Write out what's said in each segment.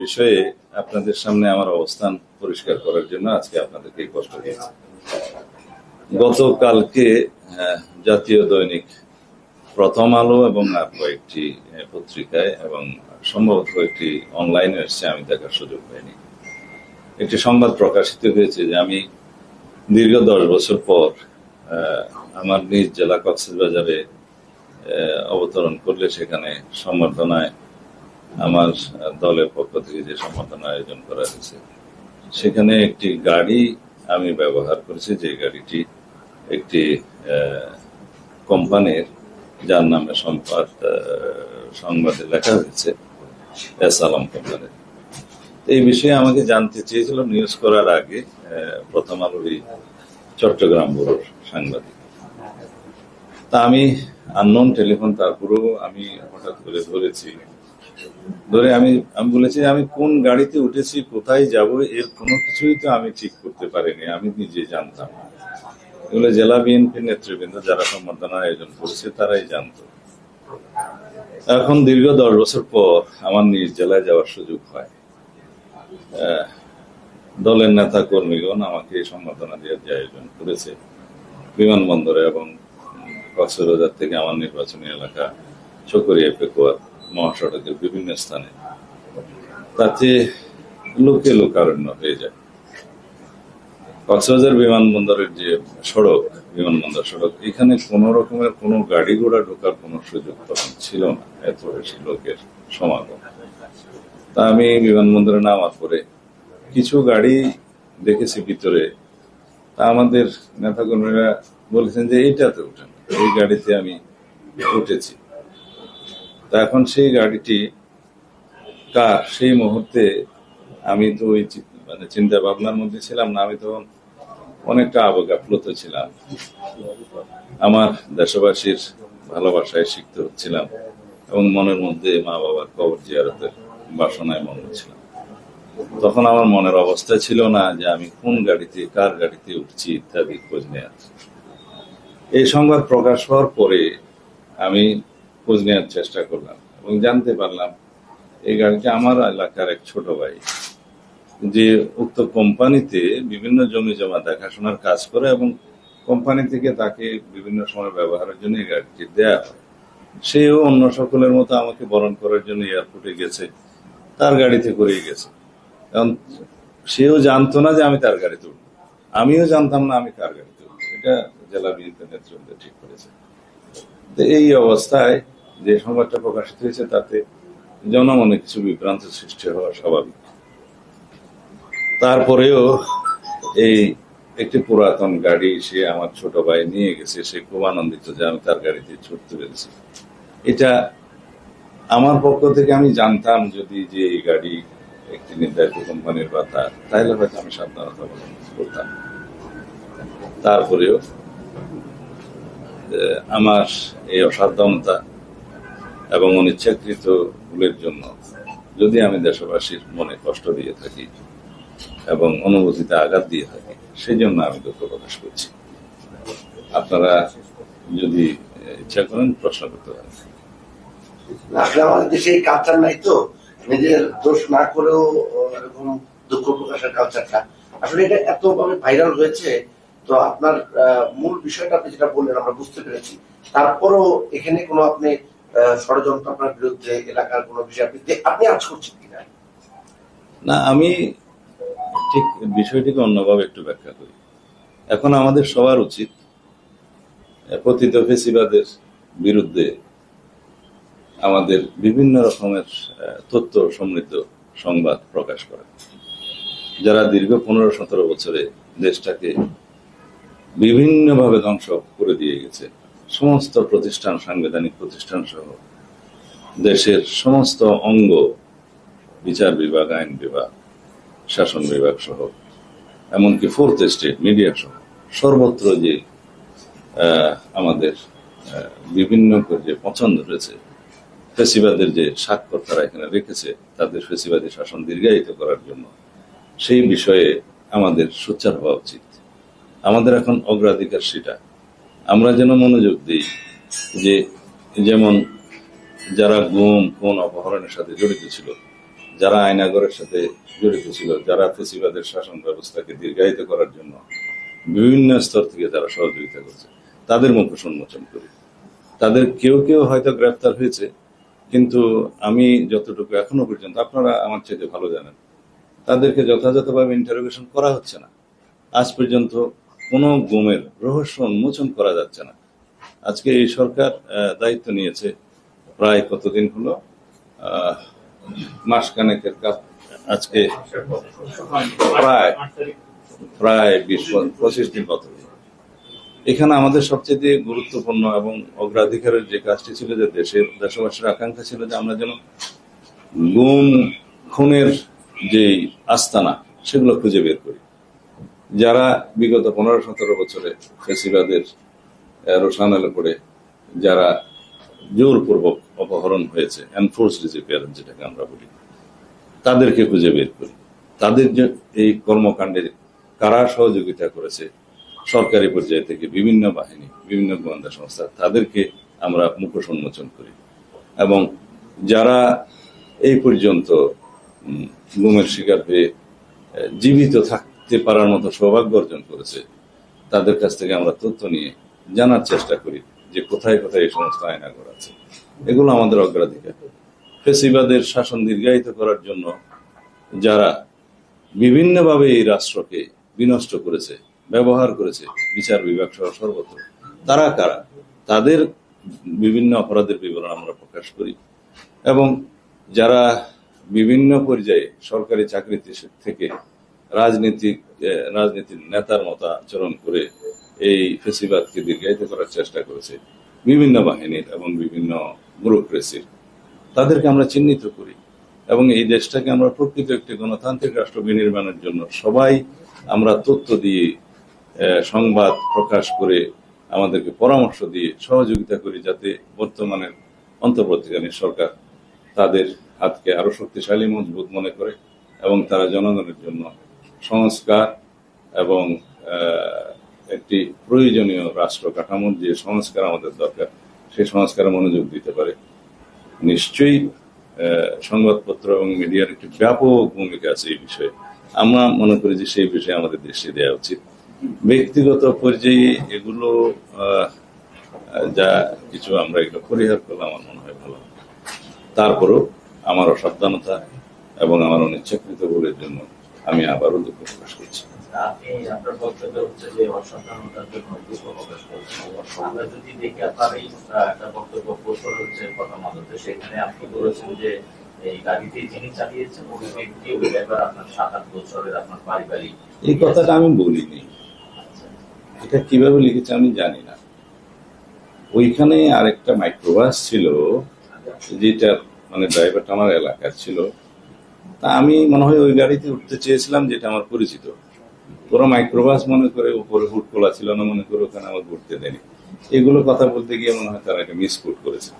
বিষয়ে আপনাদের সামনে আমার অবস্থান পরিষ্কার করার জন্য আজকে আপনাদেরকে কষ্ট দিয়েছি। গতকালকে জাতীয় দৈনিক প্রথম আলো এবং আর কয়েকটি পত্রিকায় এবং সম্ভবত একটি অনলাইনে এসছে, আমি দেখার সুযোগ পাইনি। একটি সংবাদ প্রকাশিত হয়েছে যে আমি দীর্ঘ দশ বছর পর আমার নিজ জেলা কক্সবাজারে অবতরণ করলে সেখানে সম্বর্ধনায় আমার দলের পক্ষ থেকে যে সম্বর্ধনা আয়োজন করা হয়েছে সেখানে একটি গাড়ি আমি ব্যবহার করেছি যে গাড়িটি একটি কোম্পানির যার নামে আহ, সংবাদে লেখা হয়েছে এস আলম কোম্পানির এই বিষয়ে আমাকে জানতে চেয়েছিল নিউজ করার আগে প্রথম আলোরই চট্টগ্রাম ব্যুরোর সাংবাদিক। তা আমি আননোন টেলিফোন তারপরেও আমি হঠাৎ করে ধরেছি ধরে আমি আমি বলেছি আমি কোন গাড়িতে উঠেছি, কোথায় যাব, এর কোনো কিছুই তো আমি ঠিক করতে পারিনি, আমি নিজে জানতাম এগুলো জেলা বিএনপির নেতৃবৃন্দ যারা সম্বর্ধনা আয়োজন করেছে, তারাই জানতো। এখন দীর্ঘ দশ বছর পর আমার নিজ জেলায় যাওয়ার সুযোগ হয়। দলের নেতা কর্মীগণ আমাকে এই সম্বর্ধনা দেওয়ার যে আয়োজন করেছে, বিমানবন্দরে এবং কক্সবাজার থেকে আমার নির্বাচনী এলাকা, চকরিয়া পেকুয়া মহাসড়কের বিভিন্ন স্থানে। তাতে লোকে লোকারণ্য হয়ে যায়। কক্সবাজার বিমানবন্দরের যে সড়ক, বিমানবন্দর সড়ক, এখানে কোন রকমের কোনো গাড়ি ঘোড়া ঢোকার কোনো সুযোগ তখন ছিল না, এত বেশি লোকের সমাগম। তা আমি বিমানবন্দরে নামার পরে কিছু গাড়ি দেখেছি ভিতরে। তা আমাদের নেতাকর্মীরা বলেছেন যে এইটাতে উঠেন এই গাড়িতে আমি উঠেছি। এখন সেই গাড়িটি, কার, সেই মুহূর্তে আমি তো ওই মানে চিন্তা ভাবনার মধ্যে ছিলাম না, আমি তখন অনেকটা আবেগাপ্লুত ছিলাম। আমার দেশবাসীর ভালোবাসায় শিখতে হচ্ছিলাম এবং মনের মধ্যে মা বাবার কবর জিয়ারতের বাসনায় মগ্ন ছিলাম। তখন আমার মনের অবস্থা ছিল না যে আমি কোন গাড়িতে, কার গাড়িতে উঠছি ইত্যাদি খোঁজ নেওয়ার এই সংবাদ প্রকাশ হওয়ার পরে আমি খোঁজ নেওয়ার চেষ্টা করলাম এবং জানতে পারলাম এই গাড়িটা আমার এলাকার এক ছোট ভাই, যে উক্ত কোম্পানিতে বিভিন্ন জমি জমা, দেখাশোনার কাজ করে এবং কোম্পানি থেকে তাকে বিভিন্ন সময় ব্যবহারের জন্য এই গাড়িটি দেয়া হয়। সেও অন্য সকলের মতো আমাকে বরণ করার জন্য এয়ারপোর্টে গেছে, তার গাড়িতে করেই গেছে। কারণ সেও জানতো না যে আমি তার গাড়িতে উঠবো। আমিও জানতাম না আমি কার গাড়িতে উঠবো। এটা জেলা বিএনপি নেতৃত্ব ঠিক করেছে। এই অবস্থায় যে সংবাদটা প্রকাশিত হয়েছে, তাতে জনমনে কিছু বিভ্রান্ত সৃষ্টি হওয়া স্বাভাবিক। তারপরেও এই একটি পুরাতন গাড়ি সে আমার ছোট ভাই নিয়ে গেছে, সে খুব আনন্দিত যে আমি তার গাড়িতে ছুটতে পেরেছি। এটা আমার পক্ষ থেকে আমি জানতাম যদি যে এই গাড়ি একটি নির্ধারিত কোম্পানির বা তার, তাহলে হয়তো আমি সাবধানতা অবলম্বন করতাম। তারপরেও আমার এই অসাবধানতা এবং অনিচ্ছাকৃত ভুলের জন্য যদি আমি দেশবাসীর মনে কষ্ট দিয়ে থাকি এবং অনুভূতিতে আঘাত দিয়ে থাকি সেই জন্য আমি দুঃখ প্রকাশ করছি। আপনারা যদি ইচ্ছা করেন প্রশ্ন করতে পারেন। আসলে আমাদের দেশে এই কালচার নাই তো? নিজের দোষ না করেও, এরকম দুঃখ প্রকাশের কালচারটা আসলে এটা এত ভাইরাল হয়েছে তো আপনার মূল বিষয়টা আপনি যেটা বললেন, আমরা বুঝতে পেরেছি। তারপরও এখানে কোনো আপনি ষড়যন্ত্র আপনার বিরুদ্ধে এলাকার কোনো বিষয় আপনি আপনি আজ করছেন কিনা? না, আমি ঠিক বিষয়টিকে অন্যভাবে একটু ব্যাখ্যা করি। এখন আমাদের সবার উচিত পতিত ফেসিবাদের বিরুদ্ধে আমাদের বিভিন্ন রকমের তথ্য সমৃদ্ধ সংবাদ প্রকাশ করা। যারা দীর্ঘ পনেরো সতেরো বছরে দেশটাকে বিভিন্নভাবে ধ্বংস করে দিয়ে গেছে। সমস্ত প্রতিষ্ঠান, সাংবিধানিক প্রতিষ্ঠান সহ দেশের সমস্ত অঙ্গ, বিচার বিভাগ, আইন বিভাগ, শাসন বিভাগ সহ, এমনকি ফোর্থ স্টেট মিডিয়া সহ, সর্বত্র যে আমাদের বিভিন্ন যে পছন্দ রয়েছে, ফেসিবাদের যে স্বাক্ষর তারা এখানে রেখেছে, তাদের ফেসিবাদী শাসন দীর্ঘায়িত করার জন্য, সেই বিষয়ে আমাদের সোচ্চার হওয়া উচিত। আমাদের এখন অগ্রাধিকার সেটা। আমরা যেন মনোযোগ দিই যে যেমন যারা গুম কোন অপহরণের সাথে জড়িত ছিল, যারা আয়নাগরের সাথে জড়িত ছিল, যারা ফেসিবাদের শাসন ব্যবস্থাকে দীর্ঘায়িত করার জন্য বিভিন্ন স্তর থেকে যারা সহযোগিতা করছে, তাদের মুখোশ উন্মোচন করি। তাদের কেউ কেউ হয়তো গ্রেফতার হয়েছে, কিন্তু আমি যতটুকু এখনও পর্যন্ত, আপনারা আমার চাইতে ভালো জানেন, তাদেরকে যথাযথভাবে ইন্টারোগেশন করা হচ্ছে না। আজ পর্যন্ত কোনো গুমের রহস্য উন্মোচন করা যাচ্ছে না। আজকে এই সরকার দায়িত্ব নিয়েছে। প্রায় কতদিন হলো? আহ, মাসখানেকের কাজ আজকে প্রায় প্রায় বিশ পঁচিশ দিন কত এখানে আমাদের সবচেয়ে গুরুত্বপূর্ণ এবং অগ্রাধিকারের যে কাজটি ছিল যে দেশের দেশবাসীর আকাঙ্ক্ষা ছিল যে আমরা যেন গুম খুনের যে আস্তানা সেগুলো খুঁজে বের করি। যারা বিগত পনেরো সতেরো বছরে ফেসিবাদের রোশানালে পড়ে, যারা জোরপূর্বক অপহরণ হয়েছে এনফোর্স ডিসিপিয়ারেন্স যেটাকে আমরা বলি, তাদেরকে খুঁজে বের করি। তাদের যে এই কর্মকাণ্ডে কারা সহযোগিতা করেছে, সরকারি পর্যায় থেকে বিভিন্ন বাহিনী, বিভিন্ন গোয়েন্দা সংস্থা, তাদেরকে আমরা মুখোশ উন্মোচন করি। এবং যারা এই পর্যন্ত গুমের শিকার হয়ে জীবিত থাকতে পারার মতো সৌভাগ্য অর্জন করেছে। তাদের কাছ থেকে আমরা তথ্য নিয়ে জানার চেষ্টা করি যে কোথায় কোথায় এই সমস্ত আয়নাগর আছে। এগুলো আমাদের অগ্রাধিকার। ফেসিবাদের শাসন দীর্ঘায়িত করার জন্য যারা বিভিন্নভাবে এই রাষ্ট্রকে বিনষ্ট করেছে, ব্যবহার করেছে, বিচার বিভাগ সহ সর্বত্র, তারা কারা? তাদের বিভিন্ন অপরাধের বিবরণ আমরা প্রকাশ করি। এবং যারা বিভিন্ন পর্যায়ে সরকারি চাকরিতে থেকে রাজনীতিক রাজনীতির নেতার মতো আচরণ করে এই ফেসিবাদকে দীর্ঘায়িত করার চেষ্টা করেছে বিভিন্ন বাহিনীর এবং বিভিন্ন ব্যুরোক্রেসির। তাদেরকে আমরা চিহ্নিত করি এবং এই দেশটাকে আমরা প্রকৃত একটি গণতান্ত্রিক রাষ্ট্র বিনির্মাণের জন্য সবাই আমরা তথ্য দিয়ে সংবাদ প্রকাশ করে আমাদেরকে পরামর্শ দিয়ে সহযোগিতা করি যাতে বর্তমানের অন্তর্বর্তীকালীন সরকার তাদের হাতকে আরও শক্তিশালী, মজবুত মনে করে এবং তারা জনগণের জন্য সংস্কার এবং একটি প্রয়োজনীয় রাষ্ট্র কাঠামোর যে সংস্কার আমাদের দরকার, সেই সংস্কারে মনোযোগ দিতে পারে। নিশ্চয়ই সংবাদপত্র এবং মিডিয়ার একটি ব্যাপক ভূমিকা আছে এই বিষয়ে। আমরা মনে করি যে সেই বিষয়ে আমাদের দেশে দেওয়া উচিত। ব্যক্তিগত পর্যায়ে এগুলো যা কিছু আমরা এগুলো পরিহার করলে আমার মনে হয় ভালো। তারপরেও আমার অসাবধানতা এবং আমার অনিচ্ছাকৃত ভুলের জন্য আমি আবারও দুঃখ প্রকাশ করছি। আমরা যদি দেখি আপনার এই একটা বক্তব্য পোস্ট হচ্ছে কথা মাধ্যমে সেখানে আপনি বলেছেন যে এই গাড়িটি যিনি চালিয়েছেন ওই ব্যক্তি ওই ড্রাইভার আপনার সাত আট বছরের আপনার পারিবারিক এই কথাটা আমি বলিনি। এটা কীভাবে লিখেছে আমি জানি না। ওইখানে আরেকটা মাইক্রোবাস ছিল যেটা মানে ড্রাইভারটা আমার এলাকার ছিল। তা আমি মনে হয় ওই গাড়িতে উঠতে চেয়েছিলাম যেটা আমার পরিচিত। ওরা মাইক্রোবাস মনে করে উপরে হুট খোলা ছিল না, মনে করে ওখানে আমার ঘুরতে দেয়নি। এগুলো কথা বলতে গিয়ে মনে হয় তারা একটা মিসকুট করেছে।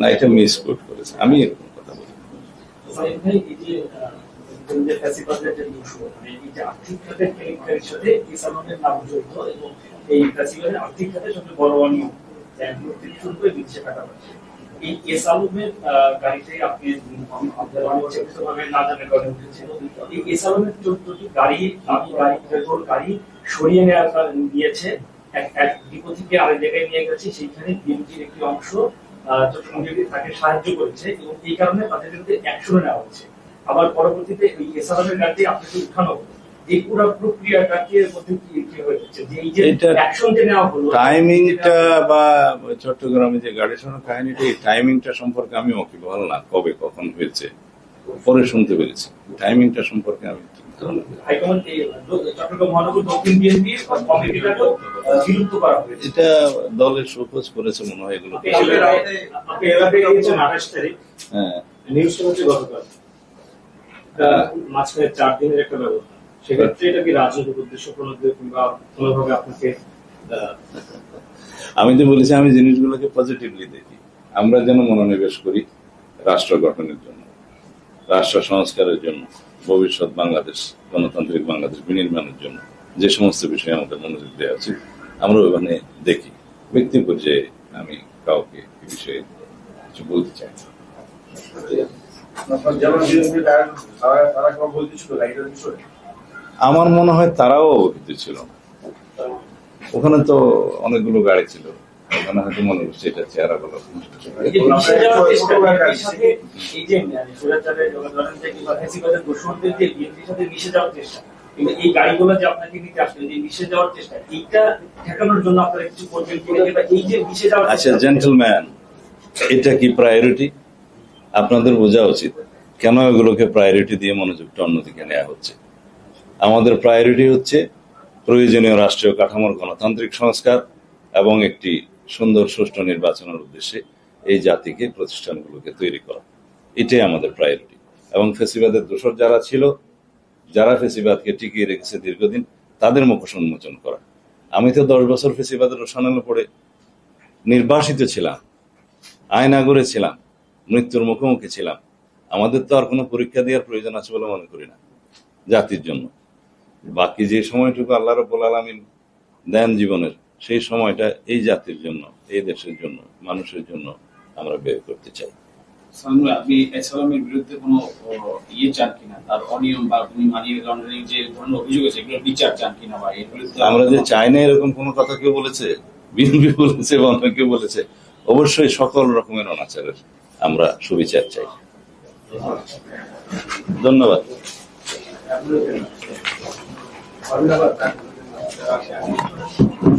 না, এটা মিসকুট করেছে। আমি এরকম কথা বলি। এই এই এস এই এস গাড়ি সরিয়ে এক ডিপো থেকে আরেক জায়গায় নিয়ে একটি অংশ তাকে সাহায্য করেছে এবং এই কারণে তাদের বিরুদ্ধে নেওয়া হচ্ছে আবার পরবর্তীতে ওই এসআরএম এর গাড়িটি আপনাকে উঠানো হলো। এই পুরো প্রক্রিয়াটাকে মধ্যে কি কি হয়েছে? যে এই যে এটা নেওয়া হলো টাইমিংটা বা চট্টগ্রামে যে গাড়ি শোনার কাহিনীটা এই টাইমিংটা সম্পর্কে আমি ওকিবহাল না কবে কখন হয়েছে পরে শুনতে পেরেছি। টাইমিংটা সম্পর্কে আমি এটা দলের শোকজ করেছে মনে হয় এগুলো। হ্যাঁ। গতকাল। মাঝখানে চার দিনের একটা ব্যবস্থা। সেক্ষেত্রে এটা কি রাজনৈতিক উদ্দেশ্য প্রণোদিত কিংবা কোনোভাবে আপনাকে আমি তো বলেছি আমি জিনিসগুলোকে পজিটিভলি দেখি। আমরা যেন মনোনিবেশ করি রাষ্ট্র গঠনের জন্য রাষ্ট্র সংস্কারের জন্য ভবিষ্যৎ বাংলাদেশ গণতান্ত্রিক বাংলাদেশ বিনির্মাণের জন্য যে সমস্ত বিষয়ে আমাদের মনোযোগ দেওয়া উচিত আমরা ওখানে দেখি। ব্যক্তি পর্যায়ে আমি কাউকে এ বিষয়ে কিছু বলতে চাই যেমন তারা তারা কোনো বলতেছিল গাড়িটার বিষয়ে? আমার মনে হয় তারাও অবহিত ছিল না। ওখানে তো অনেকগুলো গাড়ি ছিল। ওখানে হয়তো মনে করছে এটা চেহারা গুলো এই গাড়িগুলো যে আপনাকে নিতে যে মিশে যাওয়ার চেষ্টা এইটা ঠেকানোর জন্য আপনারা কিছু করবেন এই যে মিশে যাওয়ার আচ্ছা জেন্টলম্যান এটা কি প্রায়োরিটি আপনাদের বোঝা উচিত। কেন এগুলোকে প্রায়োরিটি দিয়ে মনোযোগটা অন্যদিকে নেওয়া হচ্ছে? আমাদের প্রায়োরিটি হচ্ছে প্রয়োজনীয় রাষ্ট্রীয় কাঠামোর গণতান্ত্রিক সংস্কার এবং একটি সুন্দর সুষ্ঠু নির্বাচনের উদ্দেশ্যে এই জাতিকে প্রতিষ্ঠানগুলোকে তৈরি করা। এটাই আমাদের প্রায়োরিটি এবং ফেসিবাদের দোষর যারা ছিল, যারা ফেসিবাদকে টিকিয়ে রেখেছে দীর্ঘদিন, তাদের মুখোশ উন্মোচন করা। আমি তো দশ বছর ফেসিবাদের রসায়নের পরে নির্বাসিত ছিলাম, আয়নাগরে ছিলাম, মৃত্যুর মুখোমুখি ছিলাম। আমাদের তো আর কোনো পরীক্ষা দেওয়ার প্রয়োজন আছে বলে মনে করি না জাতির জন্য। বাকি যে সময়টুকু আল্লাহ রব্বুল আলমিন দেন জীবনের সেই সময়টা এই জাতির জন্য এই দেশের জন্য মানুষের জন্য আমরা ব্যয় করতে চাই। আপনি এসালামের বিরুদ্ধে কোনো ইয়ে চান কিনা? তার অনিয়ম বা মানি লন্ডারিং যে ধরনের অভিযোগ আছে এগুলো বিচার চান কিনা বা এর বিরুদ্ধে আমরা যে চাই না এরকম কোনো কথা কেউ বলেছে? বিএনপি বলেছে বা অন্য কেউ বলেছে? অবশ্যই সকল রকমের অনাচারের আমরা সুবিচার চাই। ধন্যবাদ। A 那个 me ha.